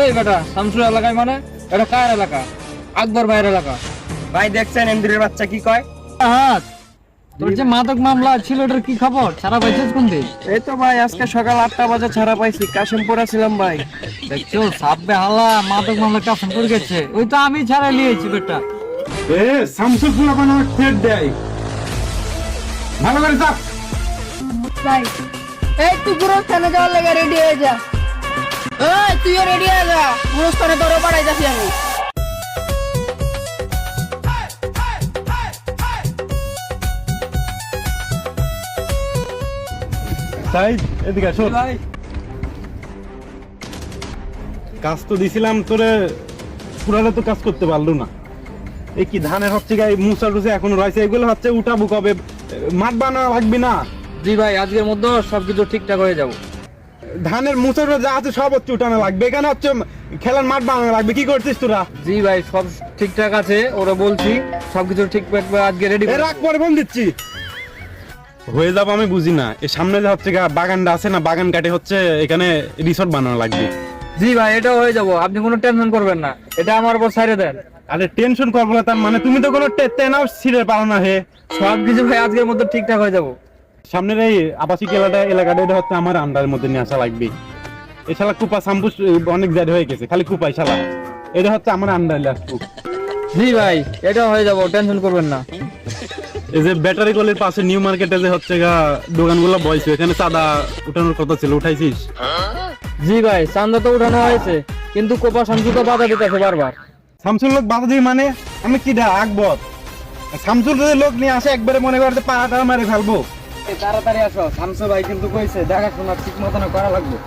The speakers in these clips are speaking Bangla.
এই বেটা শামসুর এলাকায় মানে? এটা কার এলাকা? আকবর ভাইয়ের এলাকা। ভাই দেখছেন বাচ্চা কি কয়? হাত তোর যে মাদক মামলা ছিল ওটার কি খবর? সারা পাইছিস কোন দিন? এই তো ভাই আজকে সকাল আটটা বাজে ছাড়া পাইছি কাশিমপুরে ছিলাম ভাই। দেখছ সাববে হালা মাদক মামলা করে গেছে। ওই তো আমি ছাড়া নিয়েছি বেটা। এ শামসুল ফুলা থ্রেড দেয়। ভালো করে ভাই এই তুই গুরুস্থানে যাওয়ার লেগে রেডি হয়ে যা। তুইও রেডি হয়ে যা। গুরুস্থানে তোরও পাঠাই যাচ্ছি আমি। তাই এদিকে আসো। কাজ তো দিছিলাম তোরে পুরালে তো কাজ করতে পারল না। এই কি ধানের হচ্ছে গায়ে মুসা টুসে এখনও রয়েছে এগুলো হচ্ছে উঠাবো কবে? মাঠ বানা লাগবে না। জি ভাই আজকের মধ্যে সবকিছু ঠিকঠাক হয়ে যাব। ধানের মুসার যা আছে সব হচ্ছে উঠানো লাগবে। এখানে হচ্ছে খেলার মাঠ বানানো লাগবে। কি করছিস তোরা? জি ভাই সব ঠিকঠাক আছে ওরা বলছি সবকিছু ঠিকঠাক আজকে রেডি এ রাখ পরে ফোন দিচ্ছি। হয়ে যাব আমি বুঝি না। এর সামনে যে হচ্ছে বাগানটা আছে না বাগান কাটে হচ্ছে এখানে রিসোর্ট বানানো লাগবে। জি ভাই এটা হয়ে যাব। আপনি কোনো টেনশন করবেন না। এটা আমার উপর ছাইড়ে দেন। আরে টেনশন করব না তার মানে তুমি তো কোনো টেনাও ছিঁড়ে পারো না হে। সবকিছু ভাই আজকের মধ্যে ঠিকঠাক হয়ে যাব। সামনের এই আবাসিক এলাকাটা এলাকাটা এটা হচ্ছে আমার আন্ডার মধ্যে নিয়ে আসা লাগবে। এই শালা কুপা সাম্পুস অনেক জারি হয়ে গেছে খালি কুপাই শালা। এটা হচ্ছে আমার আন্ডারে আসব জি ভাই এটা হয়ে যাব টেনশন করবেন না। এই যে ব্যাটারি গলির পাশে নিউ মার্কেটে যে হচ্ছে গা দোকানগুলো বয়স এখানে চাঁদা উঠানোর কথা ছিল উঠাইছিস? জি ভাই চান্দা তো উঠানো হয়েছে কিন্তু কোপা শামসু তো বাধা দিতেছে বারবার। শামসুল লোক বাধা দিই মানে? আমি কি দা আকবর? শামসুল লোক নিয়ে আসে একবারে মনে করতে পাড়াটা মেরে ফেলব। তাড়াতাড়ি আসো শামসু ভাই কিন্তু কইছে, দেখাশোনা ঠিক মতন করা লাগবে।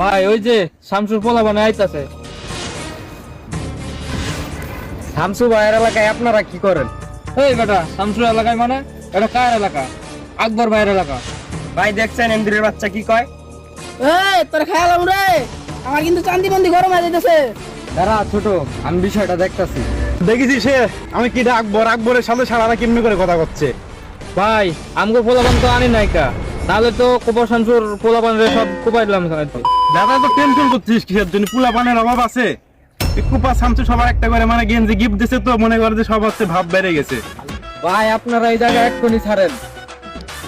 ভাই, ওই যে শামসুর পোলা বানে আইতাছে। শামসু ভাইয়ের এলাকায় আপনারা কি করেন? এই বেটা, শামসুর এলাকায় মানে? এটা কার এলাকা? আকবর ভাইয়ের এলাকা। ভাই, দেখছেন এন্দ্রের বাচ্চা কি কয়? এই, তোর খেয়াল রে আমার কিন্তু চান্দি বন্দি গরম হয়ে যেতেছে দাঁড়া ছোট আমি বিষয়টা দেখতাছি। দেখেছি সে আমি কি আকবর আকবরের সাথে সারারা কেমনি করে কথা করছে। ভাই আমগো পোলাপান তো আনি নাইকা তাহলে তো কোপা শামসুর পোলাপান রে সব কোপাই দিলাম সাথে দাদা তো টেনশন করছিস কিসের জন্য? পুলা পানের অভাব আছে। কুপা শামসু সবার একটা করে মানে গেঞ্জি গিফট দিছে তো মনে করে যে সব হচ্ছে ভাব বেড়ে গেছে। ভাই আপনারা এই জায়গায় এক্ষুনি ছাড়েন।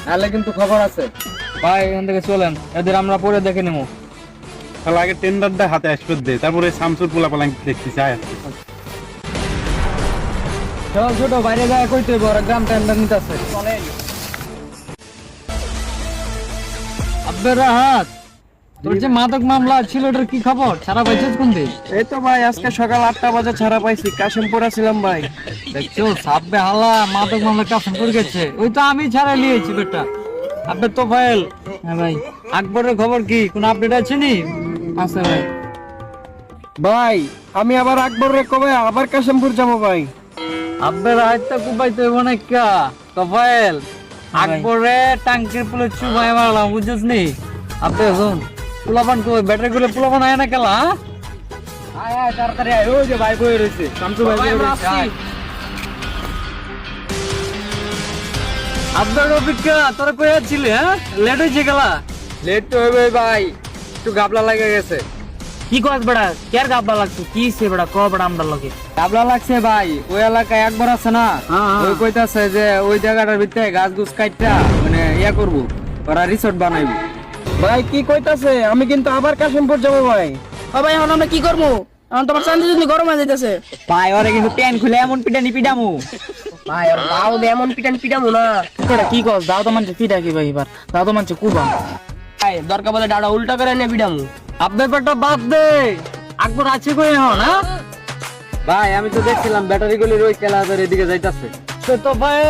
নাহলে কিন্তু খবর আছে। ভাই এখান থেকে চলেন। এদের আমরা পরে দেখে নেব তাহলে আগে টেন্ডারটা হাতে আসবে দে তারপরে শামসুর পুলা পালাং দেখছি চাই চল ছোট বাইরে যায় কইতে ওরা গ্রাম টেন্ডার নিতেছে। আব্বের রাহাত তোর যে মাদক মামলা ছিল ওটার কি খবর? সারা পাইছিস কোন দিন এই তো ভাই আজকে সকাল আটটা বাজে ছাড়া পাইছি কাশিমপুরে ছিলাম ভাই। দেখছ সাববে হালা মাদক মামলা করে গেছে। ওই তো আমি ছাড়া নিয়েছি বেটা। আব্বের তো ফাইল হ্যাঁ ভাই আকবরের খবর কি? কোন আপডেট আছে নি? আছে ভাই। ভাই আমি আবার আকবরের কবে? আবার কাশিমপুর যাব ভাই। আব্বের হাতটা কুপাইতে হইব না কা কপাইল আকবরে টাঙ্কির পুলে চুবাই মারলাম বুঝছিস নি? আব্বে শুন পোলাপান কই? ব্যাটারি গুলো পোলাপান আয় না কেলা হ্যাঁ? আয় আয় তাড়াতাড়ি আয়। ওই যে ভাই বই রয়েছে? শামসু ভাই বই রয়েছে? আয়। আব্বের অপেক্ষা তোরা কই আছিলি হ্যাঁ? লেট হয়েছে গেলা লেট তো হইবে ভাই। একটু গাবলা লাগে গেছে। কি কস বেড়া? কেয়ার গাবলা লাগছে? কি সে বেড়া? ক বেড়া আমরা লগে? গাবলা লাগছে ভাই ওই এলাকায় একবার আছে না? ওই কইতাছে যে ওই জায়গাটার ভিতরে গাছ গুছ কাটটা মানে ইয়া করব ওরা রিসোর্ট বানাইবো। ভাই কি কইতাছে? আমি কিন্তু আবার কাশিমপুর যাব ভাই। ও ভাই এখন আমরা কি করব? এখন তোমার চান্দি যদি গরম হয়ে যেতেছে ভাই ওরে কিন্তু প্যান খুলে এমন পিটানি পিটামু। ভাই দাও দে এমন পিটান পিটামু না। কি কস? দাও তো মানছে পিটা কি ভাই এবার? দাও তো মানছে কুবা। দরকার বলে ডাড়া উল্টা করে নে পিটামু আব্বে ব্যাপারটা বাদ দে। আকবর আছে কই এখন হ্যাঁ? ভাই আমি তো দেখছিলাম ব্যাটারি গুলির ওই কেলা ধরে এদিকে যাইতাছে। সে তো ভাই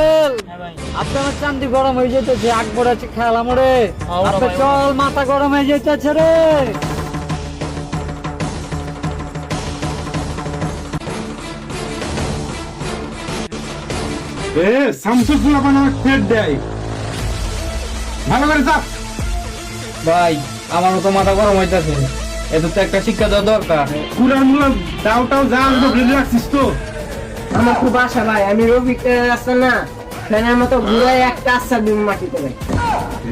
আপনি আমার চান্দি গরম হয়ে যেতেছে আকবর আছে খেলা মরে আপনি চল মাথা গরম হয়ে যেতেছে রে। এ শামসুর পুলা বানানো থ্রেড দেয়। ভালো করে চাপ ভাই আমারও তো মাথা গরম হইতাছে। এত তো একটা শিক্ষা দেওয়া দরকার। পুরার মুলা দাও টাও যা আসব রেডি রাখছিস তো। আমার খুব আশা ভাই আমি রবি আছে না ফ্যানের মতো ঘুরে একটা আশ্বাস দিব মাটিতে। ভাই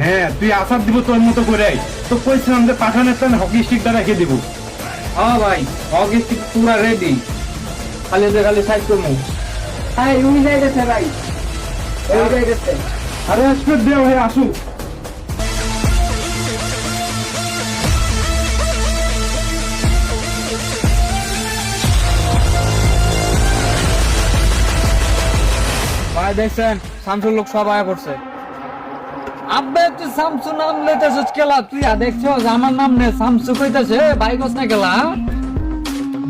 হ্যাঁ তুই আসার দিব তোর মতো করে। তো কইছিলাম যে পাঠানের টান হকি স্টিকটা রেখে দিব। হ্যাঁ ভাই অগেস্ট পুরা রেডি খালি যে খালি সাইড করব। হ্যাঁ উনি যাই গেছে ভাই। ওই যাই গেছে আরে আসবে দে ভাই আসুক। ভাই দেখছেন? শামসুর লোক সব আয়া পড়ছে আব্বে তুই শামসু নাম লইতেছিস কেলা? তুই আর দেখছস আমার নাম নে শামসু কইতাছে? ভাই কস না কেলা?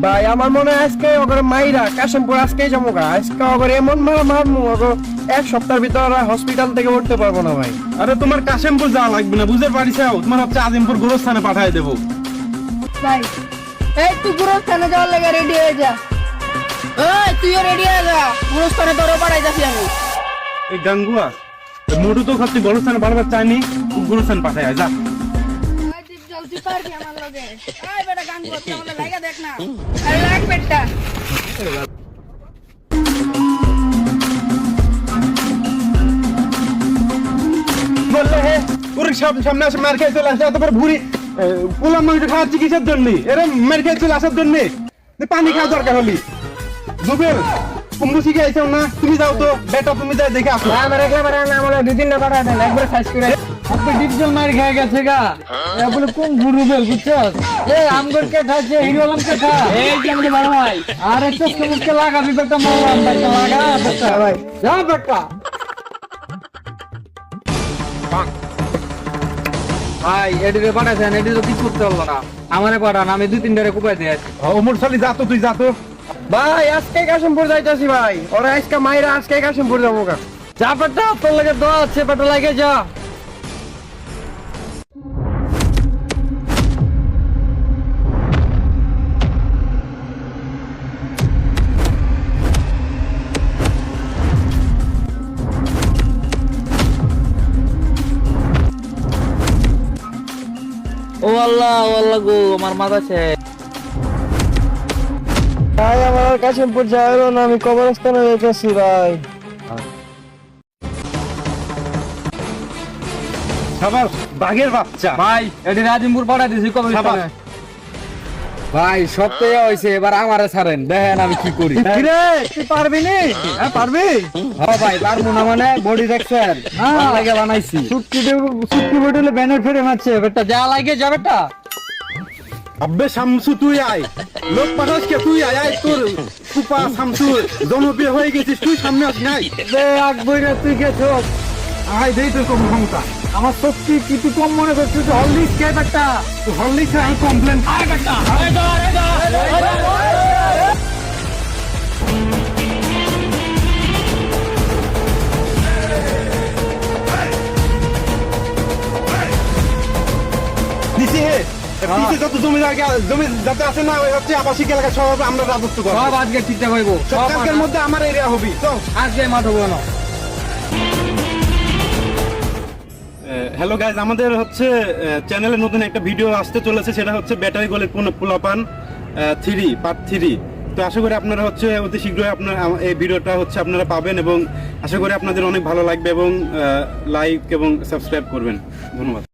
ভাই আমার মনে হয় আজকে ওখানে মাইরা কাশিমপুর আজকেই যাব গা। আজকে ওখানে এমন মারা মারমু ওকে এক সপ্তাহের ভিতরে হসপিটাল থেকে উঠতে পারব না ভাই। আরে তোমার কাশেমপুর যাওয়া লাগবে না বুঝতে পারিস তোমার হচ্ছে আজিমপুর গোরস্থানে পাঠায় দেবো। ভাই এই তুই গুরুস্থানে যাওয়ার লেগে রেডি হয়ে যা। ওই তুইও রেডি হয়ে যা। গুরুস্থানে তোরও পাঠাইতাছি আমি। এই গাঙ্গুয়া মোটু তো খাচ্ছি গোরস্থানে পাঠাবার চাইনি গোরস্থান পাঠায় যা। তুই পারবি আমার লগে। এই বেটা গান করতে আমাদের লাগা দেখ না। আরে লাগ বেটা। বললে হে ওর সামনে আসে মার খেয়ে চলে আসে তারপর ভুড়ি। পোলাম মাংস খাওয়ার চিকিৎসার জন্য? এরম মার খেয়ে চলে আসার জন্য? পানি খাওয়া দরকার হলি। জুবেল শিখে আইসাও না? তুমি যাও তো বেটা তুমি যাই দেখে আসো। আমার একলা বারে না আমার দুই তিনটা পাঠা দেন একবার সাইজ করে। আপনি ডিপজল মার খেয়ে গেছে গা। এ বলে কোন গুরু বেল বুঝছস এ আমগর কে খাচ্ছে হিরো আলম কে খা? এই যে আমাদের বড় ভাই। আরে চোখে মুখে লাগাবি বেটা মারলাম বেটা লাগা বেটা। ভাই। যা বেটা। ভাই এডিরে পাঠাইছেন এডি তো কিছু করতে পারল না। আমারে পাঠান আমি দুই তিন তিনটারে কুপাই দিয়ে আছি ওমর সালি যা তো তুই যা তো। ভাই, আজকে কাশিমপুর যাইতাছি ভাই। ওরা আজকে মাইরা আজকে কাশিমপুর যাব গা। যা বেটা, তোর লাগে দোয়া আছে, বেটা, লাগে যা। ও আল্লাহ ও আল্লাহ গো, আমার মাথা শেষ। ভাই আমার আর কাশিমপুর যাইলো না আমি কবরস্থানে যাইতাছি ভাই। সবার বাঘের বাচ্চা। ভাই এডি রাজিমপুর পাঠাই দিছি কবে সাবাস। ভাই সপ্তাহে হয়েছে এবার আমারে ছাড়েন। দেখেন আমি কি করি। কিরে তুই পারবি নি? হ্যাঁ পারবি? হ্যাঁ ভাই পারব না মানে বডি দেখছেন। হ্যাঁ। লাগে বানাইছি। সুটকি সুটকি বডিলে ব্যানার ফেরে মারছে বেটা যা লাগে যা বেটা আব্বে শামসু তুই আয়। লোক পাঠাস কে তুই আয় আয় তোর কুপা শামসু। জনপ্রিয় হয়ে গেছিস তুই সামনে আস নাই রে আগ বইরে তুই গেছো আয় দেই তোর কোনো ক্ষমতা। আমার শক্তি কি তুই কম মনে করছিস? হলদিস কে বেটা হরলিক্স আমি কমপ্লেন দিছি হে যত জমি জমি যাতে আছে না হচ্ছে আবাসিক এলাকা সব আমরা রাজত্ব করব। সব আজকে ঠিকঠাক হইব। সব সব কালকের মধ্যে আমার এরিয়া হবি তো? আজকে মাঠ হব না। হ্যালো গাইজ আমাদের হচ্ছে চ্যানেলে নতুন একটা ভিডিও আসতে চলেছে সেটা হচ্ছে ব্যাটারি গোলের পোলাপান থ্রি পার্ট থ্রি তো আশা করি আপনারা হচ্ছে অতি শীঘ্রই আপনার এই ভিডিওটা হচ্ছে আপনারা পাবেন এবং আশা করি আপনাদের অনেক ভালো লাগবে এবং লাইক এবং সাবস্ক্রাইব করবেন। ধন্যবাদ।